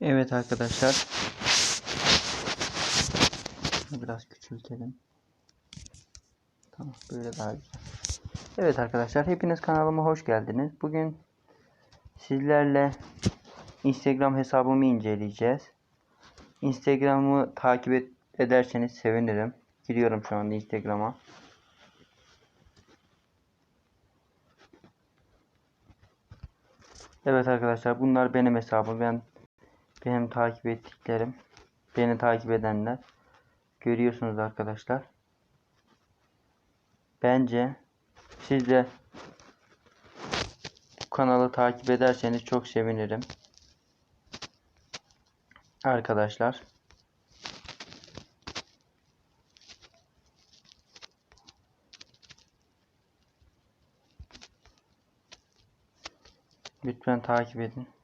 Evet arkadaşlar. Biraz küçültelim. Tamam böyle daha güzel. Evet arkadaşlar hepiniz kanalıma hoş geldiniz. Bugün sizlerle Instagram hesabımı inceleyeceğiz. Instagram'ı takip ederseniz sevinirim. Giriyorum şu anda Instagram'a. Evet arkadaşlar bunlar benim hesabım. Ben benim takip ettiklerim. Beni takip edenler. Görüyorsunuz arkadaşlar. Bence siz de bu kanalı takip ederseniz çok sevinirim. Arkadaşlar. Lütfen takip edin.